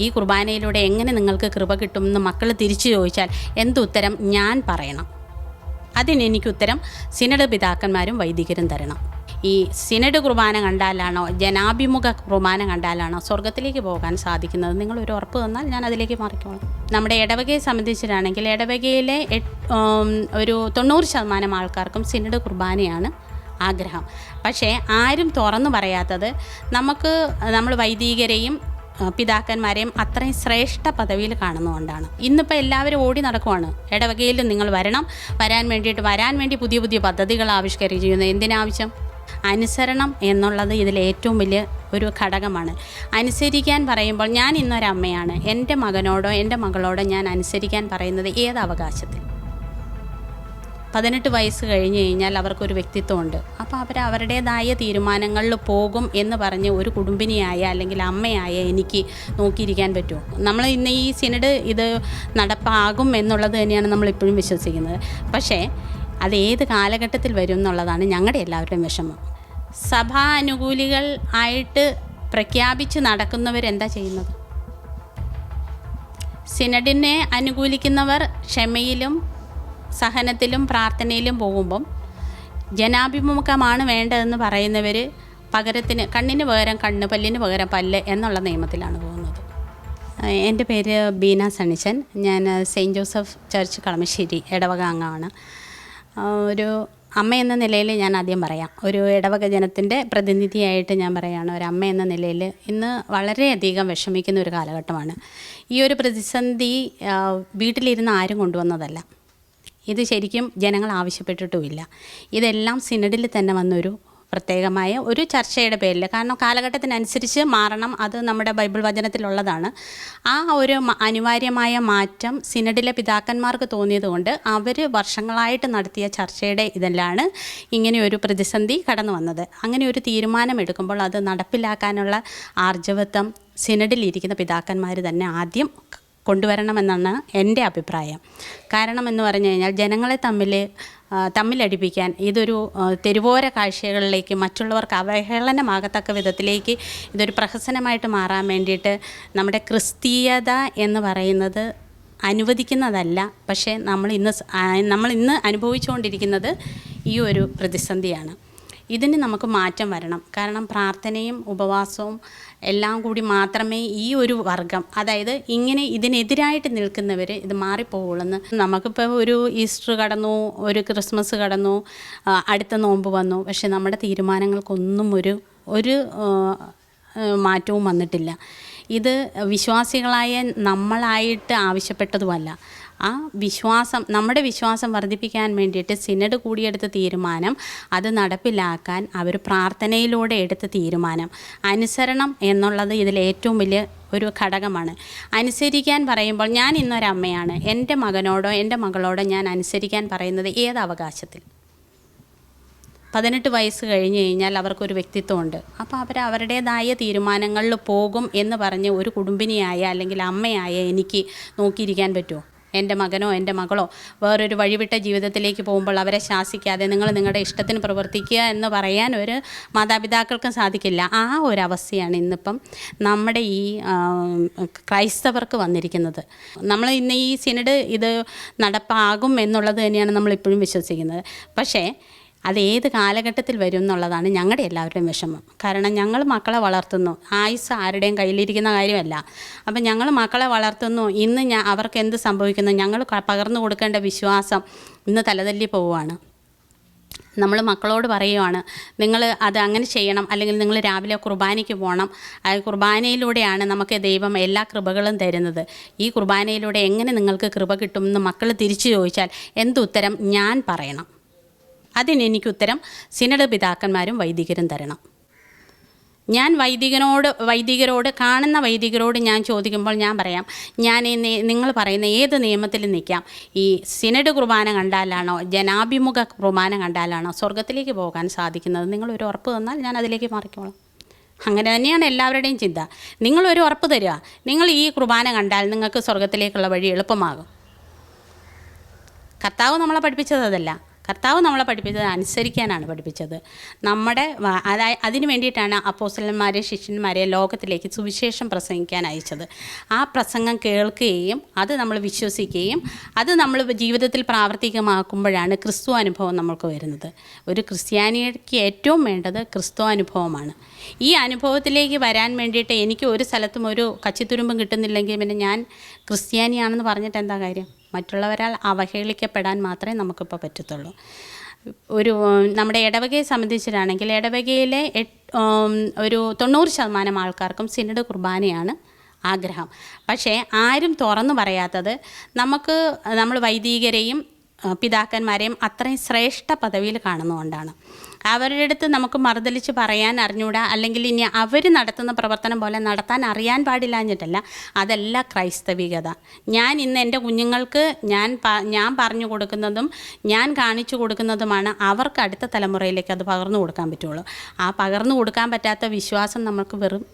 ഈ കുർബാനയിലൂടെ എങ്ങനെ നിങ്ങൾക്ക് കൃപ കിട്ടുമെന്ന് മക്കൾ തിരിച്ചു ചോദിച്ചാൽ എന്തുത്തരം ഞാൻ പറയണം. അതിന് എനിക്ക് ഉത്തരം സിനഡ് പിതാക്കന്മാരും വൈദികരും തരണം. ഈ സിനഡ് കുർബാന കണ്ടാലാണോ ജനാഭിമുഖ കുർബാന കണ്ടാലാണോ സ്വർഗത്തിലേക്ക് പോകാൻ സാധിക്കുന്നത്? നിങ്ങൾ ഒരു ഉറപ്പ് തന്നാൽ ഞാൻ അതിലേക്ക് മാറിക്കോളാം. നമ്മുടെ ഇടവകയെ സംബന്ധിച്ചിട്ടാണെങ്കിൽ ഇടവകയിലെ ഒരു തൊണ്ണൂറ് ശതമാനം ആൾക്കാർക്കും സിനഡ് കുർബാനയാണ് ആഗ്രഹം. പക്ഷേ ആരും തുറന്നു പറയാത്തത് നമുക്ക് നമ്മൾ വൈദികരെയും പിതാക്കന്മാരെയും അത്രയും ശ്രേഷ്ഠ പദവിയിൽ കാണുന്നതുകൊണ്ടാണ്. ഇന്നിപ്പോൾ എല്ലാവരും ഓടി നടക്കുവാണ്. ഇടവകയിൽ നിങ്ങൾ വരണം. വരാൻ വേണ്ടിയിട്ട് വരാൻ വേണ്ടി പുതിയ പുതിയ പദ്ധതികൾ ആവിഷ്കരിക്കുന്നു എന്തിനാവശ്യം? അനുസരണം എന്നുള്ളത് ഇതിൽ ഏറ്റവും വലിയ ഒരു ഘടകമാണ്. അനുസരിക്കാൻ പറയുമ്പോൾ ഞാൻ ഇന്നൊരമ്മയാണ്. എന്റെ മകനോടോ എന്റെ മകളോടോ ഞാൻ അനുസരിക്കാൻ പറയുന്നത് ഏത് അവകാശത്തിൽ? പതിനെട്ട് വയസ്സ് കഴിഞ്ഞ് കഴിഞ്ഞാൽ അവർക്കൊരു വ്യക്തിത്വമുണ്ട്. അപ്പോൾ അവർ അവരുടേതായ തീരുമാനങ്ങളിൽ പോകും എന്ന് പറഞ്ഞ് ഒരു കുടുംബിനിയായ അല്ലെങ്കിൽ അമ്മയായ എനിക്ക് നോക്കിയിരിക്കാൻ പറ്റുമോ നമ്മൾ ഇന്ന് ഈ സിനഡ് ഇത് നടപ്പാകും എന്നുള്ളത് തന്നെയാണ് നമ്മൾ ഇപ്പോഴും വിശ്വസിക്കുന്നത്. പക്ഷേ അത് ഏത് കാലഘട്ടത്തിൽ വരും എന്നുള്ളതാണ് ഞങ്ങളുടെ എല്ലാവരുടെയും വിഷമം. സഭാ അനുകൂലികൾ ആയിട്ട് പ്രഖ്യാപിച്ച് നടക്കുന്നവരെന്താ ചെയ്യുന്നത്? സിനഡിനെ അനുകൂലിക്കുന്നവർ ക്ഷമയിലും സഹനത്തിലും പ്രാർത്ഥനയിലും പോകുമ്പം ജനാഭിമുഖമാണ് വേണ്ടതെന്ന് പറയുന്നവർ പകരത്തിന് കണ്ണിന് പകരം കണ്ണ് പല്ലിന് പകരം പല്ല് എന്നുള്ള നിയമത്തിലാണ് പോകുന്നത്. എന്റെ പേര് ബീന സണിച്ചൻ. ഞാൻ സെയിന്റ് ജോസഫ് ചർച്ച് കളമശ്ശേരി ഇടവക അംഗമാണ് ഒരു അമ്മ എന്ന നിലയിൽ ഞാൻ ആദ്യം പറയാം. ഒരു ഇടവക ജനത്തിന്റെ പ്രതിനിധിയായിട്ട് ഞാൻ പറയുകയാണ് ഒരു അമ്മ എന്ന നിലയിൽ ഇന്ന് വളരെയധികം വിഷമിക്കുന്ന ഒരു കാലഘട്ടമാണ്. ഈ ഒരു പ്രതിസന്ധി വീട്ടിലിരുന്ന് ആരും കൊണ്ടുവന്നതല്ല. ഇത് ശരിക്കും ജനങ്ങൾ ആവശ്യപ്പെട്ടിട്ടുമില്ല. ഇതെല്ലാം സിനഡിൽ തന്നെ വന്നൊരു പ്രത്യേകമായ ഒരു ചർച്ചയുടെ പേരിൽ. കാരണം കാലഘട്ടത്തിനനുസരിച്ച് മാറണം. അത് നമ്മുടെ ബൈബിൾ വചനത്തിലുള്ളതാണ്. ആ ഒരു അനിവാര്യമായ മാറ്റം സിനഡിലെ പിതാക്കന്മാർക്ക് തോന്നിയതുകൊണ്ട് അവർ വർഷങ്ങളായിട്ട് നടത്തിയ ചർച്ചയുടെ ഇതെല്ലാം ഇങ്ങനെ ഒരു പ്രതിസന്ധി കടന്നു വന്നത്. അങ്ങനെ ഒരു തീരുമാനമെടുക്കുമ്പോൾ അത് നടപ്പിലാക്കാനുള്ള ആർജവത്വം സിനഡിലിരിക്കുന്ന പിതാക്കന്മാർ തന്നെ ആദ്യം കൊണ്ടുവരണമെന്നാണ് എന്റെ അഭിപ്രായം. കാരണം എന്ന് പറഞ്ഞു കഴിഞ്ഞാൽ ജനങ്ങളെ തമ്മിൽ തമ്മിലടിപ്പിക്കാൻ ഇതൊരു തെരുവോര കാഴ്ചകളിലേക്ക് മറ്റുള്ളവർക്ക് അവഹേളനമാകത്തക്ക വിധത്തിലേക്ക് ഇതൊരു പ്രഹസനമായിട്ട് മാറാൻ വേണ്ടിയിട്ട് നമ്മുടെ ക്രിസ്തീയത എന്ന് പറയുന്നത് അനുവദിക്കുന്നതല്ല. പക്ഷേ നമ്മൾ ഇന്ന് നമ്മൾ ഇന്ന് അനുഭവിച്ചുകൊണ്ടിരിക്കുന്നത് ഈ ഒരു പ്രതിസന്ധിയാണ്. ഇതിന് നമുക്ക് മാറ്റം വരണം. കാരണം പ്രാർത്ഥനയും ഉപവാസവും എല്ലാം കൂടി മാത്രമേ ഈ ഒരു വർഗം അതായത് ഇങ്ങനെ ഇതിനെതിരായിട്ട് നിൽക്കുന്നവർ ഇത് മാറിപ്പോകുള്ളെന്ന് നമുക്കിപ്പോൾ ഒരു ഈസ്റ്റർ കടന്നു ഒരു ക്രിസ്മസ് കടന്നു അടുത്ത നോമ്പ് വന്നു. പക്ഷെ നമ്മുടെ തീരുമാനങ്ങൾക്കൊന്നും ഒരു ഒരു മാറ്റവും വന്നിട്ടില്ല. ഇത് വിശ്വാസികളായ നമ്മളായിട്ട് ആവശ്യപ്പെട്ടതുമല്ല. ആ വിശ്വാസം നമ്മുടെ വിശ്വാസം വർദ്ധിപ്പിക്കാൻ വേണ്ടിയിട്ട് സിനഡ് കൂടിയെടുത്ത തീരുമാനം അത് നടപ്പിലാക്കാൻ അവർ പ്രാർത്ഥനയിലൂടെ എടുത്ത തീരുമാനം. അനുസരണം എന്നുള്ളത് ഇതിൽ ഏറ്റവും വലിയ ഒരു ഘടകമാണ്. അനുസരിക്കാൻ പറയുമ്പോൾ ഞാൻ ഇന്നൊരമ്മയാണ്. എന്റെ മകനോടോ എന്റെ മകളോടോ ഞാൻ അനുസരിക്കാൻ പറയുന്നത് ഏത് അവകാശത്തിൽ? പതിനെട്ട് വയസ്സ് കഴിഞ്ഞ് കഴിഞ്ഞാൽ അവർക്കൊരു വ്യക്തിത്വമുണ്ട്. അപ്പോൾ അവർ അവരുടേതായ തീരുമാനങ്ങളിൽ പോകും എന്ന് പറഞ്ഞ് ഒരു കുടുംബിനിയായ അല്ലെങ്കിൽ അമ്മയായ എനിക്ക് നോക്കിയിരിക്കാൻ പറ്റുമോ? എന്റെ മകനോ എന്റെ മകളോ വേറൊരു വഴിവിട്ട ജീവിതത്തിലേക്ക് പോകുമ്പോൾ അവരെ ശാസിക്കാതെ നിങ്ങൾ നിങ്ങളുടെ ഇഷ്ടത്തിന് പ്രവർത്തിക്കുക എന്ന് പറയാൻ ഒരു മാതാപിതാക്കൾക്കും സാധിക്കില്ല. ആ ഒരു അവസ്ഥയാണ് ഇന്നിപ്പം നമ്മുടെ ഈ ക്രൈസ്തവർക്ക് വന്നിരിക്കുന്നത്. നമ്മൾ ഇന്ന് ഈ സിനഡ് ഇത് നടപ്പാകും എന്നുള്ളത് തന്നെയാണ് നമ്മളിപ്പോഴും വിശ്വസിക്കുന്നത്. പക്ഷേ അത് ഏത് കാലഘട്ടത്തിൽ വരും എന്നുള്ളതാണ് ഞങ്ങളുടെ എല്ലാവരുടെയും വിഷമം. കാരണം ഞങ്ങൾ മക്കളെ വളർത്തുന്നു. ആയുസ് ആരുടെയും കയ്യിലിരിക്കുന്ന കാര്യമല്ല. അപ്പം ഞങ്ങൾ മക്കളെ വളർത്തുന്നു. ഇന്ന് ഞാൻ അവർക്ക് എന്ത് സംഭവിക്കുന്നു? ഞങ്ങൾ പകർന്നു കൊടുക്കേണ്ട വിശ്വാസം ഇന്ന് തലതല്ലി പോവുകയാണ് നമ്മൾ മക്കളോട് പറയുവാണ് നിങ്ങൾ അത് അങ്ങനെ ചെയ്യണം. അല്ലെങ്കിൽ നിങ്ങൾ രാവിലെ കുർബാനയ്ക്ക് പോകണം കുർബാനയിലൂടെയാണ് നമുക്ക് ദൈവം എല്ലാ കൃപകളും തരുന്നത്. ഈ കുർബാനയിലൂടെ എങ്ങനെ നിങ്ങൾക്ക് കൃപ കിട്ടുമെന്ന് മക്കൾ തിരിച്ചു ചോദിച്ചാൽ എന്തുത്തരം? ഞാൻ പറയണം. അതിന് എനിക്ക് ഉത്തരം സിനഡ് പിതാക്കന്മാരും വൈദികരും തരണം. ഞാൻ വൈദികനോട് വൈദികരോട് കാണുന്ന വൈദികരോട് ഞാൻ ചോദിക്കുമ്പോൾ ഞാൻ പറയാം ഞാൻ നിങ്ങൾ പറയുന്ന ഏത് നിയമത്തിൽ നിൽക്കാം? ഈ സിനഡ് കുർബാന കണ്ടാലാണോ ജനാഭിമുഖ കുർബാന കണ്ടാലാണോ സ്വർഗത്തിലേക്ക് പോകാൻ സാധിക്കുന്നത്? നിങ്ങളൊരു ഉറപ്പ് തന്നാൽ ഞാൻ അതിലേക്ക് മാറിക്കോളാം. അങ്ങനെ തന്നെയാണ് എല്ലാവരുടെയും ചിന്ത. നിങ്ങളൊരു ഉറപ്പ് തരിക. നിങ്ങൾ ഈ കുർബാന കണ്ടാൽ നിങ്ങൾക്ക് സ്വർഗത്തിലേക്കുള്ള വഴി എളുപ്പമാകും. കർത്താവ് നമ്മളെ പഠിപ്പിച്ചത് അതല്ല. കർത്താവ് നമ്മളെ പഠിപ്പിച്ചത് അനുസരിക്കാനാണ് പഠിപ്പിച്ചത്. നമ്മുടെ അതായത് അതായ അതിന് വേണ്ടിയിട്ടാണ് അപ്പോസ്റ്റലന്മാരെ ശിഷ്യന്മാരെ ലോകത്തിലേക്ക് സുവിശേഷം പ്രസംഗിക്കാൻ അയച്ചത്. ആ പ്രസംഗം കേൾക്കുകയും അത് നമ്മൾ വിശ്വസിക്കുകയും അത് നമ്മൾ ജീവിതത്തിൽ പ്രാവർത്തികമാക്കുമ്പോഴാണ് ക്രിസ്തു അനുഭവം നമ്മൾക്ക് വരുന്നത്. ഒരു ക്രിസ്ത്യാനിക്ക് ഏറ്റവും വേണ്ടത് ക്രിസ്തു അനുഭവമാണ്. ഈ അനുഭവത്തിലേക്ക് വരാൻ വേണ്ടിയിട്ട് എനിക്ക് ഒരു സ്ഥലത്തും ഒരു കച്ചിത്തുരുമ്പും കിട്ടുന്നില്ലെങ്കിൽ പിന്നെ ഞാൻ ക്രിസ്ത്യാനിയാണെന്ന് പറഞ്ഞിട്ട് എന്താ കാര്യം? മറ്റുള്ളവരാൽ അവഹേളിക്കപ്പെടാൻ മാത്രമേ നമുക്കിപ്പോൾ പറ്റത്തുള്ളൂ. ഒരു നമ്മുടെ ഇടവകയെ സംബന്ധിച്ചിട്ടാണെങ്കിൽ ഇടവകയിലെ ഒരു തൊണ്ണൂറ് ശതമാനം ആൾക്കാർക്കും സിനഡ് കുർബാനയാണ് ആഗ്രഹം. പക്ഷേ ആരും തുറന്നു പറയാത്തത് നമുക്ക് നമ്മൾ വൈദികരെയും പിതാക്കന്മാരെയും അത്രയും ശ്രേഷ്ഠ പദവിയിൽ കാണുന്നതുകൊണ്ടാണ്. അവരുടെ അടുത്ത് നമുക്ക് മറുതലിച്ച് പറയാൻ അറിഞ്ഞൂടാ. അല്ലെങ്കിൽ ഇനി അവർ നടത്തുന്ന പ്രവർത്തനം പോലെ നടത്താൻ അറിയാൻ പാടില്ലാഞ്ഞിട്ടല്ല അതല്ല ക്രൈസ്തവികത. ഞാൻ ഇന്ന് എന്റെ കുഞ്ഞുങ്ങൾക്ക് ഞാൻ ഞാൻ പറഞ്ഞു കൊടുക്കുന്നതും ഞാൻ കാണിച്ചു കൊടുക്കുന്നതുമാണ് അവർക്ക് അടുത്ത തലമുറയിലേക്ക് അത് പകർന്നു കൊടുക്കാൻ പറ്റുള്ളൂ. ആ പകർന്നു കൊടുക്കാൻ പറ്റാത്ത വിശ്വാസം നമുക്ക് വെറും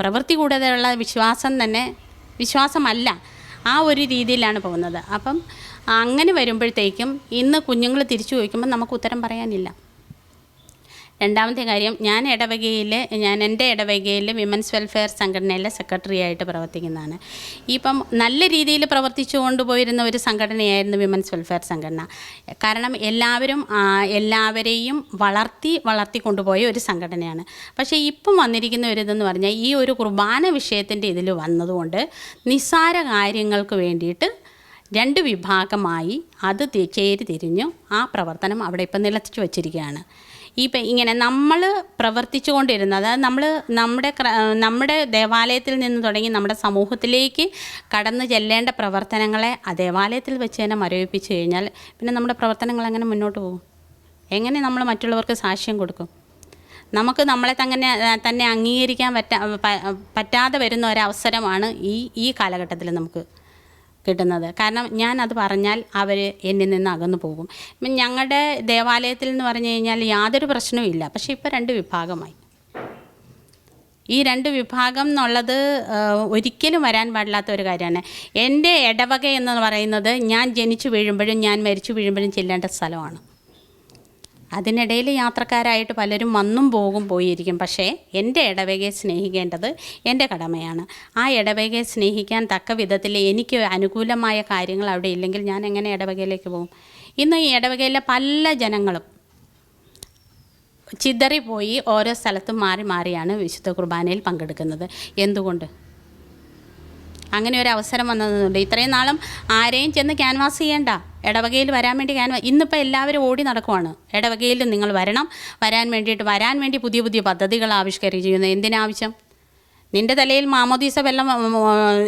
പ്രവൃത്തി കൂടാതെയുള്ള വിശ്വാസം തന്നെ വിശ്വാസമല്ല. ആ ഒരു രീതിയിലാണ് പോകുന്നത്. അപ്പം അങ്ങനെ വരുമ്പോഴത്തേക്കും ഇന്ന് കുഞ്ഞുങ്ങൾ തിരിച്ചു ചോദിക്കുമ്പോൾ നമുക്ക് ഉത്തരം പറയാനില്ല. രണ്ടാമത്തെ കാര്യം ഞാൻ ഇടവകയിൽ ഞാൻ എന്റെ ഇടവകയിൽ വിമൻസ് വെൽഫെയർ സംഘടനയിലെ സെക്രട്ടറി ആയിട്ട് പ്രവർത്തിക്കുന്നതാണ്. ഇപ്പം നല്ല രീതിയിൽ പ്രവർത്തിച്ചു കൊണ്ടുപോയിരുന്ന ഒരു സംഘടനയായിരുന്നു വിമൻസ് വെൽഫെയർ സംഘടന. കാരണം എല്ലാവരും എല്ലാവരെയും വളർത്തി വളർത്തി കൊണ്ടുപോയ ഒരു സംഘടനയാണ്. പക്ഷേ ഇപ്പം വന്നിരിക്കുന്ന ഒരു ഇതെന്ന് പറഞ്ഞാൽ ഈ ഒരു കുർബാന വിഷയത്തിന്റെ ഇതിൽ വന്നതുകൊണ്ട് നിസ്സാര കാര്യങ്ങൾക്ക് വേണ്ടിയിട്ട് രണ്ട് വിഭാഗമായി അത് തി- ചേരി തിരിഞ്ഞു. ആ പ്രവർത്തനം അവിടെ ഇപ്പം നിലച്ചു വച്ചിരിക്കുകയാണ്. ഈ ഇങ്ങനെ നമ്മൾ പ്രവർത്തിച്ചു കൊണ്ടിരുന്നത് അതായത് നമ്മൾ നമ്മുടെ നമ്മുടെ ദേവാലയത്തിൽ നിന്ന് തുടങ്ങി നമ്മുടെ സമൂഹത്തിലേക്ക് കടന്നു ചെല്ലേണ്ട പ്രവർത്തനങ്ങളെ ആ ദേവാലയത്തിൽ വെച്ച് തന്നെ മരവിപ്പിച്ച് കഴിഞ്ഞാൽ പിന്നെ നമ്മുടെ പ്രവർത്തനങ്ങൾ എങ്ങനെ മുന്നോട്ട് പോകും? എങ്ങനെ നമ്മൾ മറ്റുള്ളവർക്ക് സാക്ഷ്യം കൊടുക്കും? നമുക്ക് നമ്മളെ തന്നെ തന്നെ അംഗീകരിക്കാൻ പറ്റാ പറ്റാതെ വരുന്ന ഒരവസരമാണ് ഈ ഈ കാലഘട്ടത്തിൽ നമുക്ക് കിട്ടുന്നത്. കാരണം ഞാൻ അത് പറഞ്ഞാൽ അവർ എന്നിൽ നിന്ന് അകന്നു പോകും. ഞങ്ങളുടെ ദേവാലയത്തിൽ എന്ന് പറഞ്ഞു കഴിഞ്ഞാൽ യാതൊരു പ്രശ്നവും ഇല്ല. പക്ഷേ ഇപ്പോൾ രണ്ട് വിഭാഗമായി. ഈ രണ്ട് വിഭാഗം എന്നുള്ളത് ഒരിക്കലും വരാൻ പാടില്ലാത്ത ഒരു കാര്യമാണ്. എന്റെ ഇടവക എന്ന് പറയുന്നത് ഞാൻ ജനിച്ചു വീഴുമ്പോഴും ഞാൻ മരിച്ചു വീഴുമ്പോഴും ചെല്ലേണ്ട സ്ഥലമാണ്. അതിനിടയിൽ യാത്രക്കാരായിട്ട് പലരും വന്നും പോകും പോയിരിക്കും. പക്ഷേ എന്റെ ഇടവകയെ സ്നേഹിക്കേണ്ടത് എന്റെ കടമയാണ്. ആ ഇടവകയെ സ്നേഹിക്കാൻ തക്ക വിധത്തിൽ എനിക്ക് അനുകൂലമായ കാര്യങ്ങൾ അവിടെ ഇല്ലെങ്കിൽ ഞാൻ എങ്ങനെ ഇടവകയിലേക്ക് പോകും? ഇന്ന് ഈ ഇടവകയിലെ പല ജനങ്ങളും ചിതറിപ്പോയി ഓരോ സ്ഥലത്തും മാറി മാറിയാണ് വിശുദ്ധ കുർബാനയിൽ പങ്കെടുക്കുന്നത്. എന്തുകൊണ്ട്? അങ്ങനെ ഒരു അവസരം വന്നതുകൊണ്ട് ഇത്രയും നാളും ആരെയും ചെന്ന് ക്യാൻവാസ് ചെയ്യേണ്ട. ഇടവകയിൽ വരാൻ വേണ്ടി ക്യാൻവാ ഇന്നിപ്പോൾ എല്ലാവരും ഓടി നടക്കുവാണ്. ഇടവകയിൽ നിങ്ങൾ വരണം. വരാൻ വേണ്ടിയിട്ട് വരാൻ വേണ്ടി പുതിയ പുതിയ പദ്ധതികൾ ആവിഷ്കരിച്ചിരിക്കുന്നു എന്തിനാവശ്യം? നിന്റെ തലയിൽ മാമോദീസ വെള്ളം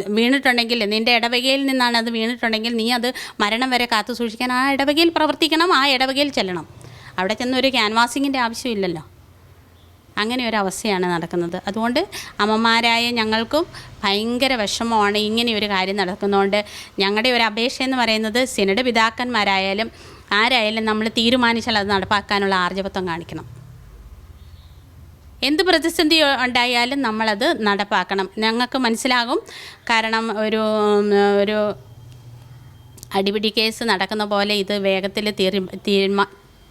വീണിട്ടുണ്ടെങ്കിൽ നിന്റെ ഇടവകയിൽ നിന്നാണ് അത് വീണിട്ടുണ്ടെങ്കിൽ നീ അത് മരണം വരെ കാത്തു സൂക്ഷിക്കാൻ ആ ഇടവകയിൽ പ്രവർത്തിക്കണം ആ ഇടവകയിൽ ചെല്ലണം. അവിടെ ചെന്ന് ഒരു ക്യാൻവാസിങ്ങിന്റെ ആവശ്യമില്ലല്ലോ. അങ്ങനെ ഒരു അവസ്ഥയാണ് നടക്കുന്നത്. അതുകൊണ്ട് അമ്മമാരായ ഞങ്ങൾക്കും ഭയങ്കര വിഷമമാണ് ഇങ്ങനെ ഒരു കാര്യം നടക്കുന്നതുകൊണ്ട് ഞങ്ങളുടെ ഒരു അപേക്ഷ എന്ന് പറയുന്നത് സിനഡ് പിതാക്കന്മാരായാലും ആരായാലും നമ്മൾ തീരുമാനിച്ചാൽ അത് നടപ്പാക്കാനുള്ള ആർജവത്വം കാണിക്കണം. എന്ത് പ്രതിസന്ധി ഉണ്ടായാലും നമ്മളത് നടപ്പാക്കണം. ഞങ്ങൾക്ക് മനസ്സിലാകും. കാരണം ഒരു ഒരു അടിപിടി കേസ് നടക്കുന്ന പോലെ ഇത് വേഗത്തിൽ തീരു തീരുമാ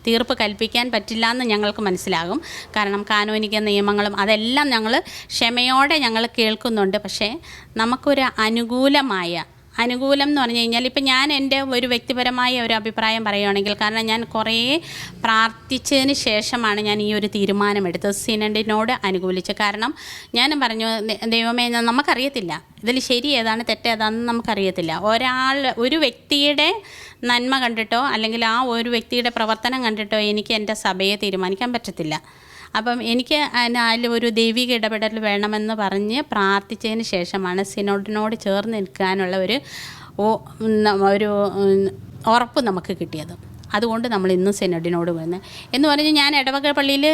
തീർപ്പ് കൽപ്പിക്കാൻ പറ്റില്ല എന്ന് ഞങ്ങൾക്ക് മനസ്സിലാകും. കാരണം കാനോനിക നിയമങ്ങളും അതെല്ലാം ഞങ്ങൾ ക്ഷമയോടെ ഞങ്ങൾ കേൾക്കുന്നുണ്ട്. പക്ഷേ നമുക്കൊരു അനുകൂലമായ അനുകൂലം എന്ന് പറഞ്ഞു കഴിഞ്ഞാൽ ഇപ്പം ഞാൻ എന്റെ ഒരു വ്യക്തിപരമായ ഒരു അഭിപ്രായം പറയുകയാണെങ്കിൽ കാരണം ഞാൻ കുറേ പ്രാർത്ഥിച്ചതിന് ശേഷമാണ് ഞാൻ ഈ ഒരു തീരുമാനമെടുത്തത്. സിനഡിനോട് അനുകൂലിച്ച്. കാരണം ഞാൻ പറഞ്ഞു ദൈവമേ നമുക്കറിയത്തില്ല. ഇതിൽ ശരി ഏതാണ് തെറ്റ് ഏതാണെന്ന് നമുക്കറിയത്തില്ല. ഒരാൾ ഒരു വ്യക്തിയുടെ നന്മ കണ്ടിട്ടോ അല്ലെങ്കിൽ ആ ഒരു വ്യക്തിയുടെ പ്രവർത്തനം കണ്ടിട്ടോ എനിക്ക് എന്റെ സഭയെ തീരുമാനിക്കാൻ പറ്റത്തില്ല. അപ്പം എനിക്ക് അതിൽ ഒരു ദൈവിക ഇടപെടൽ വേണമെന്ന് പറഞ്ഞ് പ്രാർത്ഥിച്ചതിന് ശേഷമാണ് സിനോഡിനോട് ചേർന്ന് നിൽക്കാനുള്ള ഒരു ഒരു ഉറപ്പ് നമുക്ക് കിട്ടിയത്. അതുകൊണ്ട് നമ്മൾ ഇന്ന് സെനഡിനോട് വരുന്നത് എന്ന് പറഞ്ഞ് ഞാൻ ഇടവക പള്ളിയിൽ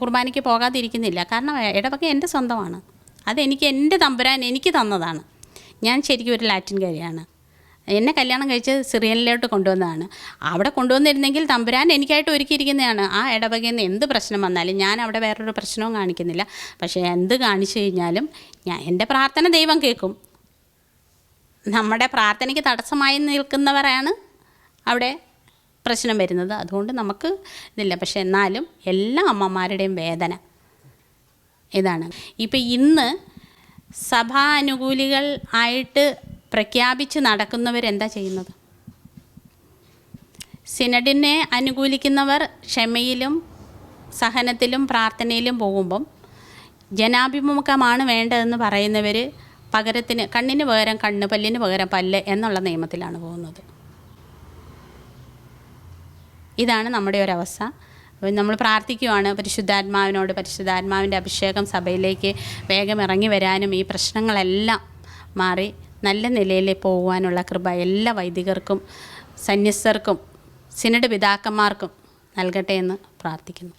കുർബാനയ്ക്ക് പോകാതിരിക്കുന്നില്ല. കാരണം ഇടവക എന്റെ സ്വന്തമാണ്. അതെനിക്ക് എന്റെ തമ്പുരാൻ എനിക്ക് തന്നതാണ്. ഞാൻ ശരിക്കും ഒരു ലാറ്റിൻകാരിയാണ് എന്നെ കല്യാണം കഴിച്ച് സിറിയലിലോട്ട് കൊണ്ടുവന്നതാണ്. അവിടെ കൊണ്ടുവന്നിരുന്നെങ്കിൽ തമ്പുരാൻ എനിക്കായിട്ട് ഒരുക്കിയിരിക്കുന്നതാണ്. ആ ഇടവകയിൽ നിന്ന് എന്ത് പ്രശ്നം വന്നാലും ഞാൻ അവിടെ വേറൊരു പ്രശ്നവും കാണിക്കുന്നില്ല. പക്ഷേ എന്ത് കാണിച്ചു കഴിഞ്ഞാലും ഞാൻ എന്റെ പ്രാർത്ഥന ദൈവം കേൾക്കും. നമ്മുടെ പ്രാർത്ഥനയ്ക്ക് തടസ്സമായി നിൽക്കുന്നവരാണ് അവിടെ പ്രശ്നം വരുന്നത്. അതുകൊണ്ട് നമുക്ക് ഇതില്ല. പക്ഷെ എന്നാലും എല്ലാ അമ്മമാരുടെയും വേദന ഇതാണ്. ഇപ്പം ഇന്ന് സഭാനുകൂലികൾ ആയിട്ട് പ്രഖ്യാപിച്ച് നടക്കുന്നവരെന്താ ചെയ്യുന്നത്? സിനഡിനെ അനുകൂലിക്കുന്നവർ ക്ഷമയിലും സഹനത്തിലും പ്രാർത്ഥനയിലും പോകുമ്പം ജനാഭിമുഖമാണ് വേണ്ടതെന്ന് പറയുന്നവർ പകരത്തിന് കണ്ണിന് പകരം കണ്ണ് പല്ലിന് പകരം പല്ല് എന്നുള്ള നിയമത്തിലാണ് പോകുന്നത്. ഇതാണ് നമ്മുടെ ഒരവസ്ഥ. നമ്മൾ പ്രാർത്ഥിക്കുവാണ് പരിശുദ്ധാത്മാവിനോട് പരിശുദ്ധാത്മാവിന്റെ അഭിഷേകം സഭയിലേക്ക് വേഗം ഇറങ്ങി വരാനും ഈ പ്രശ്നങ്ങളെല്ലാം മാറി. നല്ല നിലയിൽ പോകുവാനുള്ള കൃപ എല്ലാ വൈദികർക്കും സന്യസ്തർക്കും സിനഡ് പിതാക്കന്മാർക്കും നൽകട്ടെ എന്ന് പ്രാർത്ഥിക്കുന്നു.